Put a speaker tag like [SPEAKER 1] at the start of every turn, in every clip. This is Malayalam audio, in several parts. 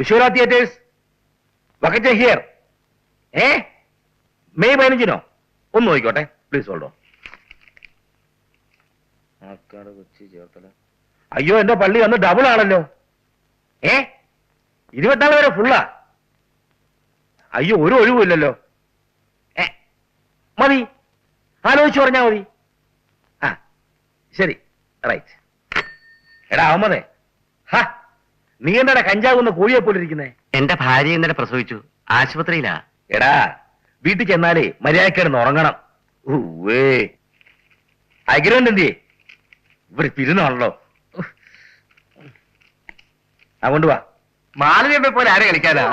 [SPEAKER 1] വിശ്വരാ തിയേറ്റേഴ്സ്. വക്കറ്റ് ഹിയർ. ഏ? മെയ് പതിനഞ്ചിനോ? ഒന്ന് നോക്കിക്കോട്ടെ. പ്ലീസ് ഹോൾഡോ ആക്കാട് കൊച്ചി ചേർത്തല. അയ്യോ എന്റെ പള്ളി വന്ന് ഡബിൾ ആണല്ലോ. ഏ? ഇരുപത്തിനാല് വരെ ഫുള്ളാ അയ്യോ ഒരു ഒഴിവുമില്ലല്ലോ. ഏ? മതി. ആലോചിച്ച് പറഞ്ഞാ മതി. ആ ശരി. റൈറ്റ് എടാ അഹമ്മദേ ഹാ. നീ എന്താ കഞ്ചാവുന്ന കോഴിയെ പോലെ ഇരിക്കുന്നേ
[SPEAKER 2] എന്റെ ഭാര്യ ഇന്നലെ പ്രസവിച്ചു. ആശുപത്രിയിലാ.
[SPEAKER 1] എടാ വീട്ടിൽ ചെന്നാലേ മര്യാദക്കിടന്ന് ഉറങ്ങണം. ഊവേ അഗ്രഹണ്ട് എന്തിയേ? ഇവിടെ തിരുന്നാണല്ലോ അതുകൊണ്ട് വാ.
[SPEAKER 2] മാലവ്യമ്മ പോലെ ആരെ കളിക്കാനാ.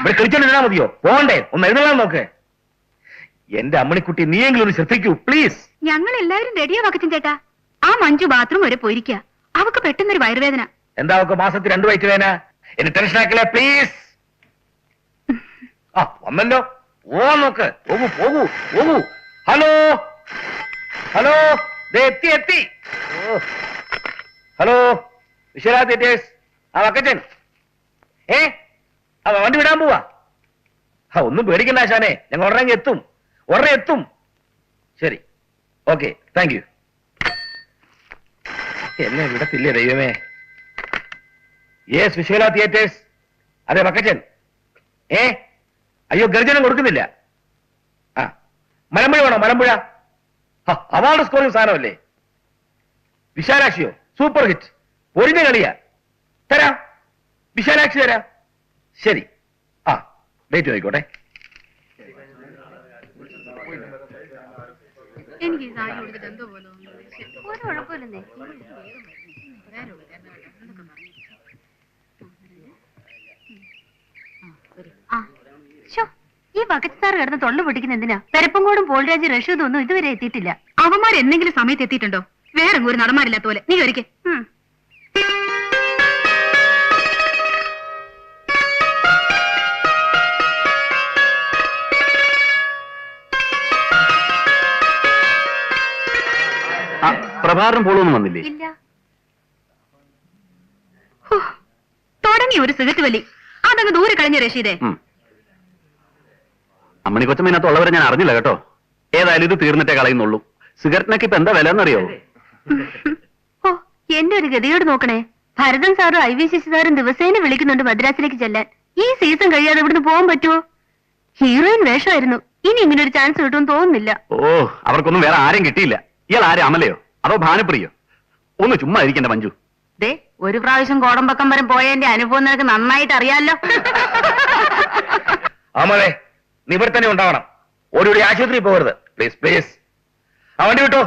[SPEAKER 1] ഇവിടെ കളിച്ചോണ്ടിരുന്നാ മതിയോ? പോണ്ടേ ഒന്ന് എഴുന്നള്ളാൻ നോക്ക്. എന്റെ അമ്മണിക്കുട്ടി നീയെങ്കിലും ഒന്ന് ശ്രദ്ധിക്കൂ പ്ലീസ്
[SPEAKER 3] ഞങ്ങൾ എല്ലാവരും റെഡിയാ വക്കച്ചൻ ചേട്ടാ. ആ മഞ്ജു ബാത്റൂം വരെ പോയിരിക്കുക അവക്ക് പെട്ടെന്നൊരു വയറുവേദന.
[SPEAKER 1] എന്താ അവക്ക് മാസത്തിൽ രണ്ടു വയറ്റ് വേന എന്നെ ടെൻഷൻ ആക്കലേ പ്ലീസ് ആ വന്നല്ലോ. ഓ നോക്ക്. പോകൂ പോകൂ പോകൂ. ഹലോ? ഹലോ? എത്തി എത്തി. ഹലോ? വിശ്വനാ തിയേറ്റേഴ്സ് ആ വക്കച്ചൻ. ഏ? ആ വണ്ടി വിടാൻ പോവാ. ആ ഒന്നും പേടിക്കണ്ട ആശാനെ. ഞങ്ങൾ ഉടനെ എത്തും. ഉടനെ എത്തും ശരി. ഓക്കെ. താങ്ക് യു എന്നെ വിടത്തില്ലേ ദൈവമേ? ഏ വിശ്വല തിയേറ്റേഴ്സ്. അതെ വക്കച്ചൻ ഏ? അയ്യോ ഗർജനം കൊടുക്കുന്നില്ല. ആ. മലമ്പുഴ വേണോ? മലമ്പുഴ. അവാർഡ് സ്കോറിംഗ് സാധനമല്ലേ? വിശാലാക്ഷിയോ? Super hit. പൊരിഞ്ഞ കളിയാ. തരാ. വിശാലാക്ഷി തരാ ശരി. ആ ഡേറ്റ് നോക്കിക്കോട്ടെ.
[SPEAKER 3] എനിക്ക് സാരി കൊടുത്തിട്ട് എന്തോ പോലെ ഒരു കുഴപ്പമില്ലെന്നേ. ഈ ബക്കറ്റ് സാർ കിടന്ന് തൊള്ളു പൊട്ടിക്കുന്ന എന്തിനാ? പെരപ്പങ്കോടും പോൾരാജ് റഷീദും ഒന്നും ഇതുവരെ എത്തിയിട്ടില്ല. അവന്മാർ എന്തെങ്കിലും സമയത്ത് എത്തിയിട്ടുണ്ടോ? വേറെ ഒരു നടന്മാരില്ലാത്ത പോലെ. നീ ഒരിക്കേ.
[SPEAKER 2] പ്രഭാകരൻ പോളൊന്നും വന്നില്ലേ?
[SPEAKER 3] ഇല്ല. തുടങ്ങി ഒരു സിഗരറ്റ് വലി. അതങ്ങ് ദൂരെ കളഞ്ഞ റഷീദേ.
[SPEAKER 2] അമ്മണി കൊച്ചമ്മേനകത്ത് ഉള്ളവരെ ഞാൻ അറിഞ്ഞില്ല കേട്ടോ. ഏതായാലും ഇത് തീർന്നിട്ടേ കളയുന്നുള്ളൂ. സിഗരറ്റിനൊക്കെ ഇപ്പൊ എന്താ വില എന്നറിയോ
[SPEAKER 3] ഓ എന്റെ ഒരു ഗതിയോട് നോക്കണേ. ഭരതൻ സാറും ഐ വി ശശി സാറും ദിവസേന വിളിക്കുന്നുണ്ട് മദ്രാസിലേക്ക് ചെല്ലാൻ. ഈ സീസൺ കഴിയാതെ ഇവിടുന്ന് പോകാൻ പറ്റുമോ? ഹീറോയിൻ വേഷമായിരുന്നു. ഇനി ഇങ്ങനെ ഒരു ചാൻസ് കിട്ടുമെന്ന് തോന്നുന്നില്ല.
[SPEAKER 2] ഓ അവർക്കൊന്നും വേറെ ആരും കിട്ടിയില്ല. ഇയാൾ ആരും? അമലയോ? അതോ ഭാനപ്രിയോ? ഒന്ന് ചുമ്മാ ഇരിക്കണ്ട മഞ്ജു.
[SPEAKER 3] ദേ ഒരു പ്രാവശ്യം കോടമ്പക്കം വരെ പോയതിന്റെ അനുഭവം നിനക്ക് നന്നായിട്ട് അറിയാലോ.
[SPEAKER 1] അമ്മേ നീ ഇവിടെ ഉണ്ടാവണം. ഓടി ആശുപത്രി പോകരുത്. പ്ലീസ് പ്ലീസ് ആ വണ്ടി വിട്ടോ?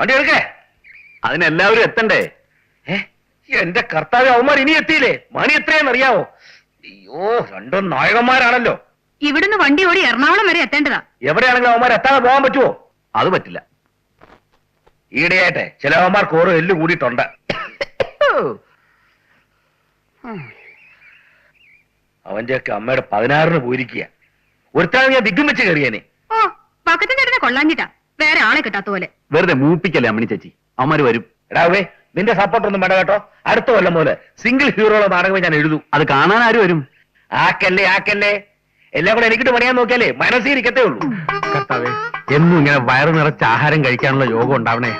[SPEAKER 1] വണ്ടി എടുക്കേ?
[SPEAKER 2] അതിനെല്ലാവരും എത്തണ്ടേ?
[SPEAKER 1] എന്റെ കർത്താവ് അവന്മാർ ഇനി എത്തിയില്ലേ? മണി എത്രയെന്ന് അറിയാവോ? അയ്യോ രണ്ടും നായകന്മാരാണല്ലോ.
[SPEAKER 3] ഇവിടുന്ന് വണ്ടി ഓടി എറണാകുളം വരെ എത്തേണ്ടതാ.
[SPEAKER 1] എവിടെയാണെങ്കിലും അവന്മാർ എത്താതെ പോകാൻ പറ്റുമോ
[SPEAKER 2] അത് പറ്റില്ല.
[SPEAKER 1] ഈടെയാട്ടെ ചില അവന്മാർക്ക് ഓരോ എല്ല് കൂടിയിട്ടുണ്ട്. അവന്റെയൊക്കെ അമ്മയുടെ പതിനാറിന് പോയിരിക്കുക ഒരുത്താണ് ഞാൻ ദിഗ്ഗം വെച്ച് കയറിയേനെ.
[SPEAKER 3] ഓ പക്കത്തിന്റെ അടുത്ത് കൊള്ളാഞ്ഞിട്ടാ. വേറെ ആളെ കിട്ടാത്ത പോലെ.
[SPEAKER 2] വെറുതെ മൂപ്പിക്കല്ലേ അമ്മണി ചേച്ചി? അവന്മാര് വരും.
[SPEAKER 1] എടാവേ നിന്റെ സപ്പോർട്ട് ഒന്നും വേണ്ട കേട്ടോ. അടുത്ത കൊല്ലം പോലെ സിംഗിൾ ഹീറോയുടെ നാടകമേ ഞാൻ എഴുതും.
[SPEAKER 2] അത് കാണാൻ ആര് വരും?
[SPEAKER 1] ആക്കല്ലേ ആക്കല്ലേ. എല്ലാം കൂടെ എനിക്കിട്ട് പണിയാൻ നോക്കിയാലേ മനസ്സിൽ ഇരിക്കത്തേ ഉള്ളൂ.
[SPEAKER 2] കർത്താവേ എന്നും ഇങ്ങനെ വയറു നിറച്ച് ആഹാരം കഴിക്കാനുള്ള യോഗം ഉണ്ടാവണേ.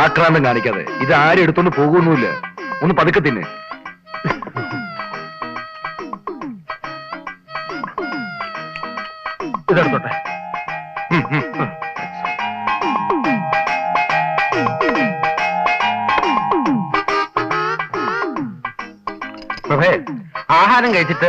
[SPEAKER 2] ആക്രാന്തം കാണിക്കാതെ. ഇത് ആരും എടുത്തോണ്ട് പോകുന്നുമില്ല ഒന്ന് പതുക്കെ തിന്നെ. ഇതെടുത്തോട്ടെ. പ്രഭേ ആഹാരം കഴിച്ചിട്ട്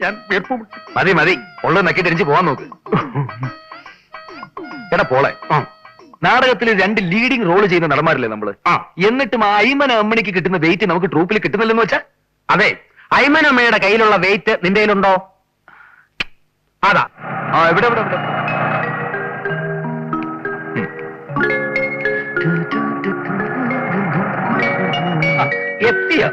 [SPEAKER 2] ഞാൻ. മതി മതി. ഉള്ളത് നക്കി തിരിച്ച് പോവാൻ നോക്ക്.
[SPEAKER 1] എടാ പോളെ
[SPEAKER 2] ആ.
[SPEAKER 1] നാടകത്തിൽ രണ്ട് ലീഡിംഗ് റോൾ ചെയ്യുന്ന നടന്മാരില്ലേ നമ്മൾ?
[SPEAKER 2] ആ.
[SPEAKER 1] എന്നിട്ടും ആ അയ്മന അമ്മണിക്ക് കിട്ടുന്ന വെയിറ്റ് നമുക്ക് ട്രൂപ്പിൽ കിട്ടുന്നില്ലെന്ന് വെച്ചാ?
[SPEAKER 2] അതെ. അയ്മനമ്മയുടെ കയ്യിലുള്ള വെയിറ്റ് നിന്റെ കയ്യിലുണ്ടോ? അതാ.
[SPEAKER 1] ആ, എത്തിയോ?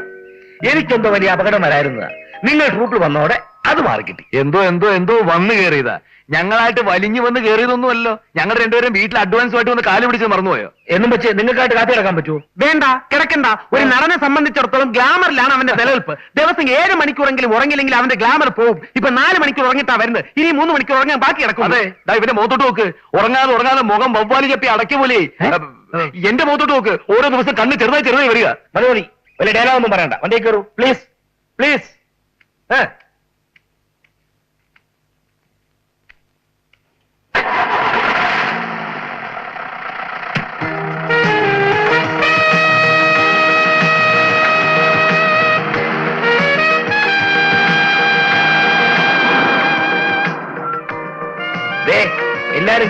[SPEAKER 1] എനിക്കെന്തോ വലിയ അപകടം വരായിരുന്നതാ നിങ്ങൾ ട്രൂപ്പിൽ വന്നോടെ. അത് മാറിക്കിട്ടി. എന്തോ എന്തോ എന്തോ വന്നു കയറിയതാ ഞങ്ങളായിട്ട് വലിഞ്ഞു വന്ന് കയറിയതൊന്നുമല്ലോ ഞങ്ങൾ രണ്ടുപേരും വീട്ടിൽ അഡ്വാൻസ് ആയിട്ട് വന്ന് കാൽ പിടിച്ച് മറന്നുപോയോ എന്നും വെച്ച് നിങ്ങൾക്കായിട്ട് കാത്തി കിടക്കാൻ പറ്റുമോ?
[SPEAKER 2] വേണ്ട കിടക്കണ്ട. ഒരു നടനെ സംബന്ധിച്ചിടത്തോളം ഗ്ലാമറിലാണ് അവന്റെ നിലനിൽപ്പ്. ദിവസം ഏഴ് മണിക്കൂറെങ്കിലും ഉറങ്ങില്ലെങ്കിൽ അവന്റെ ഗ്ലാമർ പോകും ഇപ്പൊ നാല് മണിക്കൂർ ഉറങ്ങിട്ടാ വരുന്നത്. ഇനി മൂന്ന് മണിക്കൂർ ഉറങ്ങാൻ ബാക്കി കിടക്കും.
[SPEAKER 1] അതെ. ദാ ഇവന്റെ മുഖത്തോട്ട് നോക്ക്. ഉറങ്ങാതെ ഉറങ്ങാതെ മുഖം വവ്വാലി ചപ്പി അടക്കി പോലെ. എന്റെ മുഖത്തോട്ട് നോക്ക്. ഓരോ ദിവസം കണ്ണ് ചെറുതായി ചെറുതായി വരിക. മതി വലിയ ഡയലോഗ് ഒന്നും പറയണ്ട. വണ്ടി കയറൂ. പ്ലീസ് പ്ലീസ് എല്ലാരും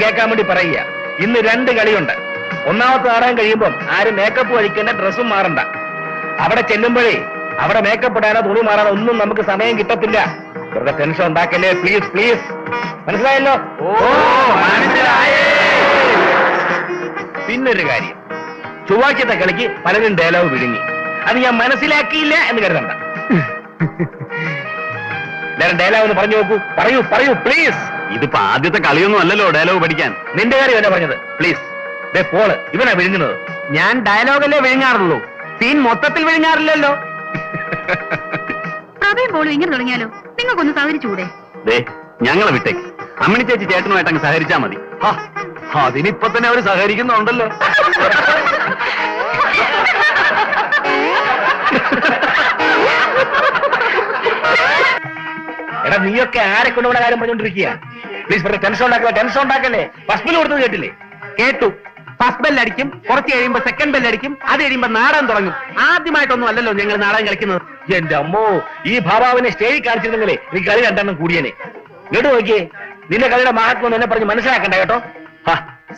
[SPEAKER 1] കേൾക്കാൻ വേണ്ടി പറയുക. ഇന്ന് രണ്ട് കളിയുണ്ട്. ഒന്നാമത്തെ ആടാൻ കഴിയുമ്പോൾ ആരും മേക്കപ്പ് കഴിക്കേണ്ട ഡ്രസ്സും മാറണ്ട. അവിടെ ചെല്ലുമ്പോഴേ അവിടെ മേക്കപ്പ് ഇടാനോ തുണി മാറാനോ ഒന്നും നമുക്ക് സമയം കിട്ടത്തില്ല. വെറുതെ ടെൻഷൻ ഉണ്ടാക്കല്ലേ? പ്ലീസ് പ്ലീസ് മനസ്സിലായല്ലോ? മനസ്സിലായേ. പിന്നൊരു കാര്യം. ചൊവ്വാഴ്ചത്തെ കളിക്ക് പലരും ഡയലോഗ് വിഴുങ്ങി. അത് ഞാൻ മനസ്സിലാക്കിയില്ല എന്ന് കരുതണ്ട. ഡയലോഗ് ഒന്ന് പറഞ്ഞു നോക്കൂ. പറയൂ പറയൂ പ്ലീസ്
[SPEAKER 2] ഇതിപ്പോ ആദ്യത്തെ കളിയൊന്നും അല്ലല്ലോ ഡയലോഗ് പഠിക്കാൻ.
[SPEAKER 1] നിന്റെ കാര്യം എന്നാ പറഞ്ഞത്? പ്ലീസ് ദേ പോൾ ഇവനാ വിഴുങ്ങുന്നത്.
[SPEAKER 2] ഞാൻ ഡയലോഗല്ലേ വിഴുങ്ങാറുള്ളൂ? സീൻ മൊത്തത്തിൽ വിഴുങ്ങാറില്ലല്ലോ.
[SPEAKER 3] പ്രഭയും പോളും ഇങ്ങനെ തുടങ്ങിയാലോ? നിങ്ങൾക്കൊന്ന് സഹകരിച്ചുകൂടെ?
[SPEAKER 2] ദേ ഞങ്ങളെ വിട്ടേക്ക് അമ്മണി ചേച്ചി ചേട്ടനുമായിട്ട് അങ്ങ് സഹകരിച്ചാ മതി.
[SPEAKER 1] ഹാ, അതിനിപ്പൊ തന്നെ അവർ സഹകരിക്കുന്നുണ്ടല്ലോ. എടാ നീയൊക്കെ ആരെ കൊണ്ടുപോണ കാര്യം പറഞ്ഞോണ്ടിരിക്കുക പ്ലീസ് ടെൻഷൻ ഉണ്ടാക്കല്ലേ ടെൻഷൻ ഉണ്ടാക്കല്ലേ? ഫസ്റ്റ് കൊടുത്തത് കേട്ടില്ലേ?
[SPEAKER 2] കേട്ടു. ഫസ്റ്റ് ബെല്ലടിക്കും കുറച്ച് കഴിയുമ്പോ സെക്കൻഡ് ബെല്ലടിക്കും അത് കഴിയുമ്പോ നാടകം തുടങ്ങും. ആദ്യമായിട്ടൊന്നും അല്ലല്ലോ ഞങ്ങൾ നാടകം കളിക്കുന്നത്.
[SPEAKER 1] എന്റെ അമ്മോ ഈ ഭാവാവിനെ സ്റ്റേജിൽ കാണിച്ചിരുന്നെങ്കിലേ നീ കളി രണ്ടെണ്ണം കൂടിയനെ. ഇങ്ങോട്ട് നോക്കിയേ നിന്റെ കളിയുടെ മഹത്വം എന്നെ പറഞ്ഞ് മനസ്സിലാക്കണ്ട കേട്ടോ.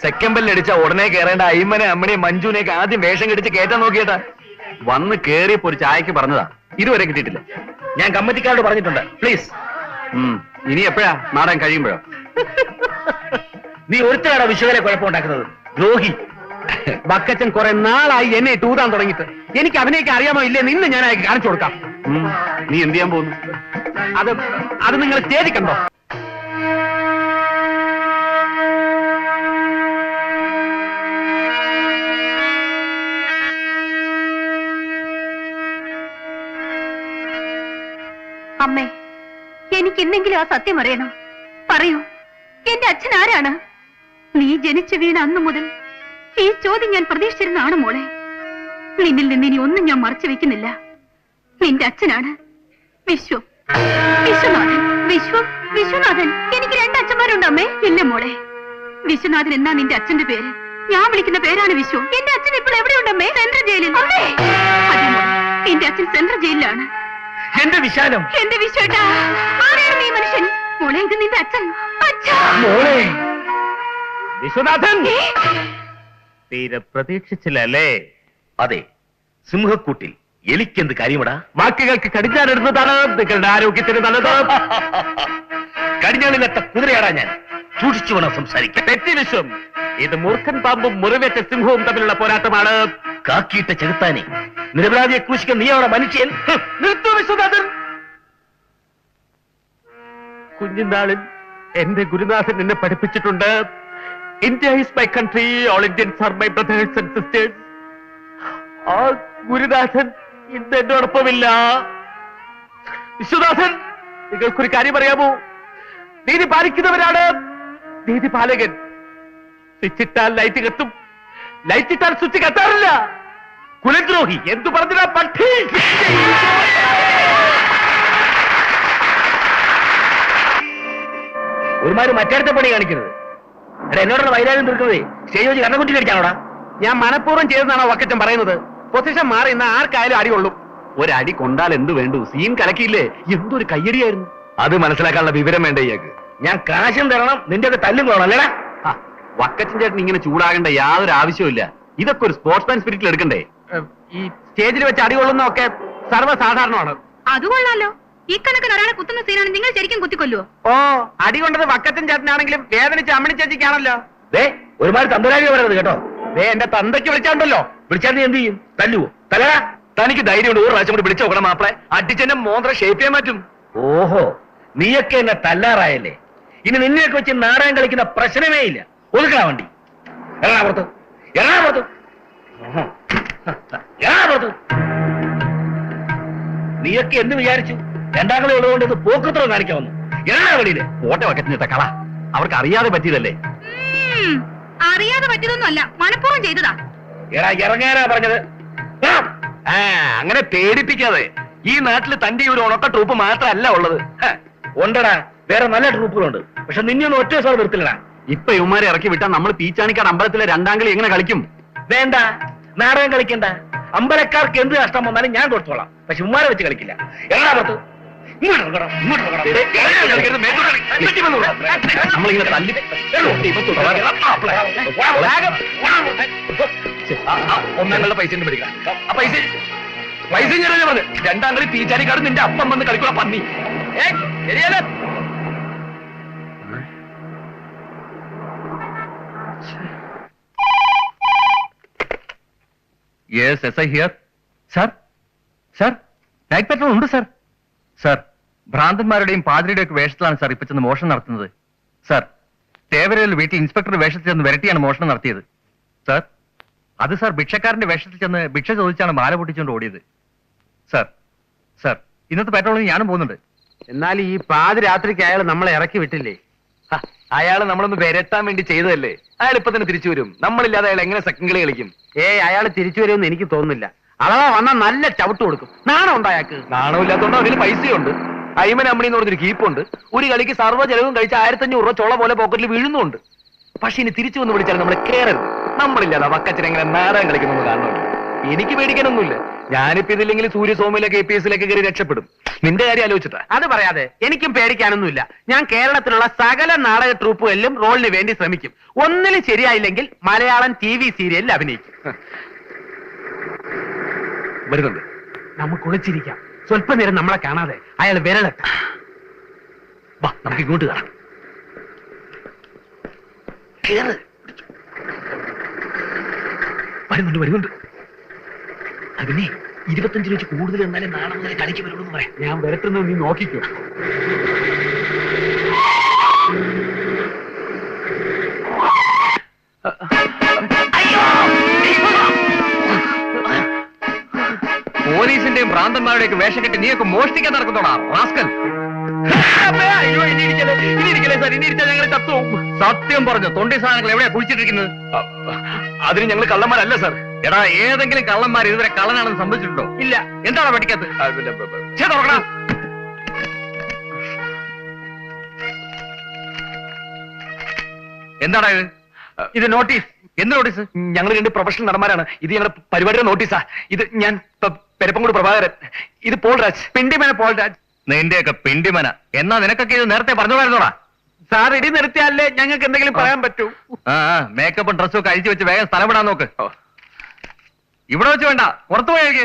[SPEAKER 1] സെക്കൻഡ് ബെല്ലടിച്ച ഉടനെ കയറേണ്ട അയ്മനെ അമ്മനെ മഞ്ജുനെ ആദ്യം വേഷം കെടിച്ച് കേറ്റാൻ നോക്കിയേട്ടാ.
[SPEAKER 2] വന്ന് കേറിയപ്പോ ഒരു ചായക്ക് പറഞ്ഞതാ.
[SPEAKER 1] ഇതുവരെ കിട്ടിയിട്ടില്ല. ഞാൻ കമ്മിറ്റിക്കാരോട് പറഞ്ഞിട്ടുണ്ട്. പ്ലീസ്.
[SPEAKER 2] ഇനി എപ്പോഴാ? മാറാൻ കഴിയുമ്പോഴോ?
[SPEAKER 1] നീ ഒരുത്തരാണ് വിശ്വകരെ കുഴപ്പമുണ്ടാക്കുന്നത്? ദ്രോഹി.
[SPEAKER 2] ബക്കച്ചൻ കുറെ നാളായി എന്നെ ടൂതാൻ തുടങ്ങിയിട്ട്. എനിക്ക് അവനേക്ക് അറിയാമോ ഇല്ലേ നിന്ന് ഞാൻ കാണിച്ചു കൊടുക്കാം. നീ എന്ത് ചെയ്യാൻ പോകുന്നു? അത് അത് നിങ്ങൾ സ്റ്റേജിൽ കണ്ടോ
[SPEAKER 3] എനിക്ക് എന്തെങ്കിലും ആ സത്യം അറിയണം. പറയൂ എന്റെ അച്ഛൻ ആരാണ്? നീ ജനിച്ചു വീണ അന്നു മുതൽ ഈ ചോദ്യം ഞാൻ പ്രതീക്ഷിച്ചിരുന്നതാണ് മോളെ. നിന്നിൽ നിന്ന് ഇനി ഒന്നും ഞാൻ മറച്ചു വെക്കുന്നില്ല. നിന്റെ അച്ഛനാണ് വിശ്വ. വിശ്വനാഥൻ. വിശ്വ വിശ്വനാഥൻ. എനിക്ക് രണ്ട് അച്ഛന്മാരുണ്ട് അമ്മേ. ഇല്ല മോളെ. വിശ്വനാഥൻ എന്നാ നിന്റെ അച്ഛന്റെ പേര്? ഞാൻ വിളിക്കുന്ന പേരാണ് വിശ്വ. എന്റെ അച്ഛൻ ഇപ്പോൾ എവിടെയുണ്ടമ്മേ സെൻട്രൽ ജയിലിൽ. എന്റെ അച്ഛൻ സെൻട്രൽ ജയിലിലാണ്.
[SPEAKER 1] എന്റെ വിശാലം?
[SPEAKER 3] എന്റെ വിശ്വേട്ടാ? ആരാണ് നീ മനുഷ്യൻ? മോളെ ഇത് നിന്റെ അച്ഛൻ. അച്ഛാ!
[SPEAKER 1] മോളെ!
[SPEAKER 2] വിശ്വനാഥൻ!
[SPEAKER 3] ഏ?
[SPEAKER 2] തീരെ പ്രതീക്ഷിച്ചില്ലല്ലേ?
[SPEAKER 1] അതെ സിംഹക്കൂട്ടിൽ എലിക്കെന്ത് കാര്യമടാ?
[SPEAKER 2] വാക്കുകൾക്ക് കടിഞ്ഞാനിടുന്നതാണ് നിങ്ങളുടെ ആരോഗ്യത്തിന് നല്ലത്.
[SPEAKER 1] കടിഞ്ഞാണില്ലാത്ത കുതിരയാടാ ഞാൻ. സൂക്ഷിച്ചു വേണം സംസാരിക്കാൻ.
[SPEAKER 2] തെറ്റി വിശ്വം. ഇത് മൂർഖൻ പാമ്പും മുറിവേറ്റ സിംഹവും തമ്മിലുള്ള പോരാട്ടമാണ്.
[SPEAKER 1] കാക്കിയിട്ട ചെകുത്താനെ നിരപരാധിയെ നീ അവിടെ മനുഷ്യൻ?
[SPEAKER 2] നിർത്തു വിശ്വനാഥൻ. കുഞ്ഞുനാളിൽ എന്റെ ഗുരുനാഥൻ എന്നെ പഠിപ്പിച്ചിട്ടുണ്ട്. India is my country all Indians are my brothers and sisters ആ ഗുരുനാഥൻ ഇന്ന് എന്നോടൊപ്പമില്ല. വിശ്വനാഥൻ നിങ്ങൾക്കൊരു കാര്യം അറിയാമോ? നീതി പാലിക്കുന്നവരാണ്. നീതി പാലകൻ സ്വിച്ച് ഇട്ടാൽ ലൈറ്റ് കത്തും. ലൈറ്റ് ഇട്ടാൽ സ്വിച്ച് കത്താറില്ല. കുലദ്രോഹി എന്തു പറഞ്ഞാ പക്ഷി
[SPEAKER 1] ഒരുമാതിരി മറ്റേടത്തെ പണി കാണിക്കരുത് എടാ എന്നോടുള്ള വൈരാഗ്യം തീർക്കുന്നത് സ്റ്റേജ് വെച്ച് കണ്ണക്കുട്ടി കടിക്കാനോടാ
[SPEAKER 2] ഞാൻ മനഃപൂർവം ചെയ്തെന്നാണോ വക്കച്ചൻ പറയുന്നത്? പൊസിഷൻ മാറി ഇന്ന് ആർക്കായാലും അടി കൊള്ളും. ഒരടി കൊണ്ടാൽ എന്ത് വേണ്ടു? സീൻ കലക്കിയില്ലേ? എന്തൊരു കയ്യടിയായിരുന്നു.
[SPEAKER 1] അത് മനസ്സിലാക്കാനുള്ള വിവരം വേണ്ട ഇയാൾക്ക്? ഞാൻ കാശും തരണം നിന്റെ ഒക്കെ തല്ലും കൊള്ളണം അല്ലേടാ?
[SPEAKER 2] ആ,
[SPEAKER 4] വക്കച്ചൻ ചേട്ടൻ ഇങ്ങനെ ചൂടാകേണ്ട യാതൊരു ആവശ്യമില്ല ഇതൊക്കെ ഒരു സ്പോർട്സ്മാൻ സ്പിരിറ്റിൽ എടുക്കണ്ടേ? ഈ സ്റ്റേജിൽ വെച്ച് അടി കൊള്ളുന്നൊക്കെ സർവസാധാരണമാണ്.
[SPEAKER 3] അത് കൊള്ളാലോ. ഈ കണക്കിന് ഒരാളെ കുത്തുന്ന സീനാണ് നിങ്ങൾ ശരിക്കും കുത്തിക്കൊല്ലുവോ?
[SPEAKER 4] ഓ അടി കൊണ്ടത് വക്കച്ചൻ ചേട്ടനാണെങ്കിലും വേദനിച്ച് അമ്മണി ചേച്ചിക്കാണല്ലോ.
[SPEAKER 1] ദേ ഒരുപാട് തമ്പുരാരി പറയുന്നത് കേട്ടോ.
[SPEAKER 4] ദേ എന്റെ തന്തയ്ക്ക് വിളിച്ചാണ്ടല്ലോ.
[SPEAKER 1] വിളിച്ചാൽ നീ എന്ത് ചെയ്യും? തല്ലുവോ? തലടാ
[SPEAKER 4] തനിക്ക് ധൈര്യമുണ്ട്. ഒരു പ്രാവശ്യം കൂടി വിളിച്ചു നോക്കണം മാപ്പിളെ. അടിച്ചെന്നെ മോന്ത്ര ഷേപ്പ് ചെയ്യാൻ പറ്റും.
[SPEAKER 1] ഓഹോ നീയൊക്കെ എന്നെ തല്ലാറായല്ലേ? ഇനി നിന്നെയൊക്കെ വെച്ച് നാടകം കളിക്കുന്ന പ്രശ്നമേ ഇല്ല. ഒതുക്കണ വണ്ടി. എറണാകുളത്ത് എറണാകുളത്ത് എറണാകുളത്ത് നീയൊക്കെ എന്ത് വിചാരിച്ചു? രണ്ടാങ്ങളെ ഉള്ളതുകൊണ്ട് ഇത് പോക്കത്തോ കാണിക്കാൻ വന്നു. എറണാകുളിയിൽ
[SPEAKER 4] ഓട്ടെ വക്കച്ചൻ ചേട്ടാ കള. അവർക്ക് അറിയാതെ പറ്റിയതല്ലേ
[SPEAKER 3] അറിയാതെ പറ്റിയതൊന്നുമല്ല. മനഃപൂർവം ചെയ്തതാ.
[SPEAKER 1] എടാ ഇറങ്ങാനാ പറഞ്ഞത്. ആ,
[SPEAKER 4] അങ്ങനെ പേടിപ്പിക്കാതെ. ഈ നാട്ടിൽ തന്റെ ഒരു ഉണക്ക ട്രൂപ്പ് മാത്രമല്ല ഉള്ളത്.
[SPEAKER 1] ഉണ്ടടാ. വേറെ നല്ല ട്രൂപ്പുകളുണ്ട്. പക്ഷെ നിന്നെയൊന്നും ഒറ്റ സാർ നിർത്തില്ല
[SPEAKER 4] ഇപ്പൊ ഇവന്മാരെ ഇറക്കി വിട്ടാൽ നമ്മൾ പീച്ചാണിക്കാട് അമ്പലത്തിലെ രണ്ടാം കളി എങ്ങനെ കളിക്കും?
[SPEAKER 1] വേണ്ട നാടകം കളിക്കണ്ട. അമ്പലക്കാർക്ക് എന്ത് നഷ്ടം വന്നാലും ഞാൻ കൊടുത്തോളാം. പക്ഷെ ഉമ്മാരെ വെച്ച് കളിക്കില്ല.
[SPEAKER 4] എല്ലാ വിടാം. നമ്മളിങ്ങനെ തല്ലി ഇവത്ത് തുടങ്ങാം. മാപ്പിളെ. വേഗം. ആ, ആ, ഒന്നാം പൈസ പിടിക്കാം ആ പൈസ പൈസ ഞാൻ പറഞ്ഞു. രണ്ടാം കളി പീച്ചാനിക്കാട് നിന്റെ അപ്പം വന്ന് കളിക്കുള്ള പന്നി. ഏ ശരിയല്ലേ? Yes yes I here sir sir night patrol ഉണ്ട് സർ സർ ഭ്രാന്തന്മാരുടെയും പാതിരിയുടെയൊക്കെ വേഷത്തിലാണ് സർ ഇപ്പൊ ചെന്ന് മോഷണം നടത്തുന്നത്. സർ തേവരയിൽ വീട്ടിൽ ഇൻസ്പെക്ടർ വേഷത്തിൽ ചെന്ന് വരട്ടിയാണ് മോഷണം നടത്തിയത്. സർ അത് സർ ഭിക്ഷക്കാരന്റെ വേഷത്തിൽ ചെന്ന് ഭിക്ഷ ചോദിച്ചാണ് മാല പൊട്ടിച്ചുകൊണ്ട് ഓടിയത്. സർ സർ ഇന്നത്തെ പെട്രോളിന് ഞാനും പോകുന്നുണ്ട്.
[SPEAKER 2] എന്നാൽ ഈ പാതിരാത്രിക്ക് അയാൾ നമ്മളെ ഇറക്കി വിട്ടില്ലേ?
[SPEAKER 4] അയാൾ നമ്മളൊന്ന് വരട്ടാൻ വേണ്ടി ചെയ്തതല്ലേ? അയാൾ ഇപ്പൊ തന്നെ തിരിച്ചു വരും. നമ്മളില്ലാതെ അയാൾ എങ്ങനെ സെക്കൻഡ് കളി കളിക്കും?
[SPEAKER 2] ഏയ് അയാൾ തിരിച്ചു വരുമെന്ന് എനിക്ക് തോന്നുന്നില്ല. അഥവാ വന്നാൽ നല്ല ചവിട്ട് കൊടുക്കും. നാണം ഉണ്ട് അയാൾക്ക്?
[SPEAKER 4] നാണമില്ലാത്തോണ്ട് അതിൽ പൈസയുണ്ട്. അയ്മൻ അമ്മണി എന്ന് പറഞ്ഞൊരു കീപ്പുണ്ട്. ഒരു കളിക്ക് സർവ ചെലവും കഴിച്ച് ആയിരത്തഞ്ഞൂറ് രൂപ ചോള പോലെ പോക്കറ്റിൽ വീഴുന്നുണ്ട് പക്ഷെ ഇനി തിരിച്ചു വന്ന് വിളിച്ചാൽ നമ്മൾ കേറരുത്. നമ്മളില്ലാതെ വക്കച്ചൻ എങ്ങനെ നാടകം കളിക്കുന്നു കാണുന്നുണ്ട്. എനിക്ക് പേടിക്കാനൊന്നുമില്ല. ഞാനിപ്പോ ഇതില്ലെങ്കിൽ സൂര്യ സോമിലെ കെ പി എസിലൊക്കെ കയറി രക്ഷപ്പെടും. നിന്റെ കാര്യം ആലോചിച്ചിട്ടാ.
[SPEAKER 2] അത് പറയാതെ എനിക്കും പേടിക്കാനൊന്നുമില്ല. ഞാൻ കേരളത്തിലുള്ള സകല നാടക ട്രൂപ്പുകളിലും റോളിന് വേണ്ടി ശ്രമിക്കും. ഒന്നിലും ശരിയായില്ലെങ്കിൽ മലയാളം ടി വി സീരിയലിൽ അഭിനയിക്കും.
[SPEAKER 4] വരുന്നുണ്ട്.
[SPEAKER 2] നമുക്ക് ഒളിച്ചിരിക്കാം സ്വല്പ നേരം നമ്മളെ കാണാതെ അയാൾ വിരലട്ട.
[SPEAKER 4] വാ നമുക്ക് ഇങ്ങോട്ട് കാണാം. കേറ് വരുന്നുണ്ട് വരുന്നുണ്ട്. അതിനെ ഇരുപത്തഞ്ച് രൂപ കൂടുതൽ എന്നാലേ നാളെ മുതൽ കളിക്ക് വരുള്ളൂ എന്ന് പറയാം.
[SPEAKER 2] ഞാൻ വരത്തുന്നത് നീ നോക്കിക്കോ.
[SPEAKER 4] പോലീസിന്റെയും ഭ്രാന്തന്മാരുടെയൊക്കെ വേഷം കെട്ടി നീയൊക്കെ മോഷ്ടിക്കാൻ നടക്കുന്നോടാ റാസ്കൽ. സത്യം പറഞ്ഞു തൊണ്ടി സാധനങ്ങൾ എവിടെയാ കുഴിച്ചിട്ടിരിക്കുന്നത്? അതിന് ഞങ്ങൾ കള്ളന്മാരല്ല സാർ. എടാ ഏതെങ്കിലും കള്ളന്മാർ ഇതുവരെ കള്ളനാണെന്ന് സംഭവിച്ചിട്ടുണ്ടോ ഇല്ല. എന്താണ് പഠിക്കാത്ത. എന്താടാ ഇത്? ഇത് നോട്ടീസ്. എന്ത് നോട്ടീസ്? ഞങ്ങൾ രണ്ട് പ്രൊഫഷണൽ നടന്മാരാണ്. ഇത് ഞങ്ങളുടെ പരിപാടിയുടെ നോട്ടീസാ. ഇത് ഞാൻ പെരപ്പംകൂട് പ്രഭാകരൻ. ഇത് പോൾ രാജ്. പിണ്ടിമന പോൾ രാജ്. നിന്റെയൊക്കെ പിണ്ടിമന. എന്നാ നിനക്കൊക്കെ ഇത് നേരത്തെ പറഞ്ഞുമായിരുന്നോടാ?
[SPEAKER 2] സാർ ഇടി നിർത്തിയാലേ ഞങ്ങൾക്ക് എന്തെങ്കിലും പറയാൻ പറ്റൂ.
[SPEAKER 4] ആ മേക്കപ്പും ഡ്രസ്സും ഒക്കെ അഴിച്ചു വെച്ച് വേഗം സ്ഥലം വിടാൻ നോക്ക്. ഇവിടെ വെച്ച് വേണ്ട. പുറത്തു പോയേക്ക്